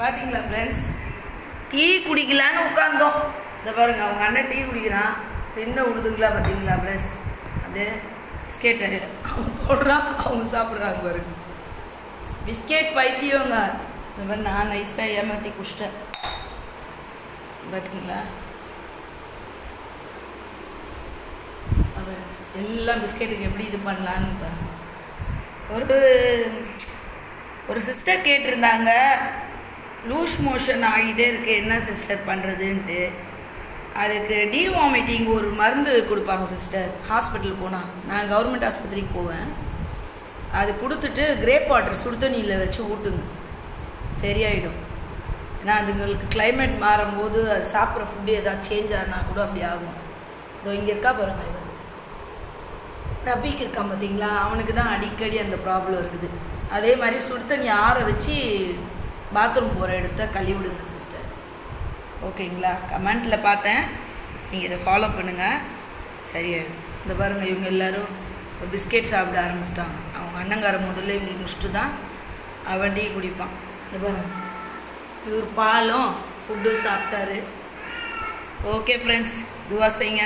பார்த்தீங்களா friends tea குடிக்கலான்னு உட்காந்தோம் இந்த பாருங்க அவங்க அண்ணன் டீ குடிக்கிறான். தின்ன உழுதுங்களா பார்த்தீங்களா ஃப்ரெண்ட்ஸ் அப்படியே பிஸ்கெட்டு அவன் தொடுறான் அவங்க சாப்பிட்றாங்க பாருங்க. பிஸ்கெட் பைத்தியவங்க இந்த மாதிரி நான் நைஸாக ஏமாற்றி குடிச்சிட்டேன். பார்த்தீங்களா அவர் எல்லாம் பிஸ்கெட்டுக்கு எப்படி இது பண்ணலான்னு பாருங்க. ஒரு ஒரு சிஸ்டர் கேட்டிருந்தாங்க. லூஸ் மோஷன் ஆகிட்டே இருக்கு. என்ன சிஸ்டர் பண்ணுறதுன்ட்டு அதுக்கு டீ வாமிட்டிங் ஒரு மருந்து கொடுப்பாங்க சிஸ்டர் ஹாஸ்பிட்டல் போனால் நான் கவர்மெண்ட் ஆஸ்பத்திரிக்கு போவேன். அது கொடுத்துட்டு கிரேப் வாட்டர் சுடு தண்ணியில் வச்சு ஊட்டுங்க. சரியாயிடும். ஏன்னா அதுங்களுக்கு கிளைமேட் மாறும்போது அது சாப்பிட்ற ஃபுட்டு ஏதாவது சேஞ்ச் ஆனால் கூட அப்படி ஆகும். இதோ இங்கே இருக்கா பாருங்க இவன். ரபிக்கு இருக்கான் பார்த்தீங்களா? அவனுக்கு தான் அடிக்கடி அந்த ப்ராப்ளம் இருக்குது. அதே மாதிரி சுடு தண்ணி ஆற வச்சு பாத்ரூம் போகிற இடத்த கழுவி விடுங்க சிஸ்டர் ஓகேங்களா கமெண்ட்டில் பார்த்தேன். நீங்கள் இதை ஃபாலோ பண்ணுங்கள் சரியாயிடும். இந்த பாருங்கள் இவங்க எல்லாரும் பிஸ்கெட் சாப்பிட ஆரம்பிச்சிட்டாங்க. அவங்க அண்ணங்கார முதல்ல இவங்களுக்கு முடிச்சுட்டு தான் அவன் டீ குடிப்பான். இந்த பாருங்க. இவர் பாலும் ஃபுட்டும் சாப்பிட்டாரு. ஓகே ஃப்ரெண்ட்ஸ் துவா செய்யுங்க.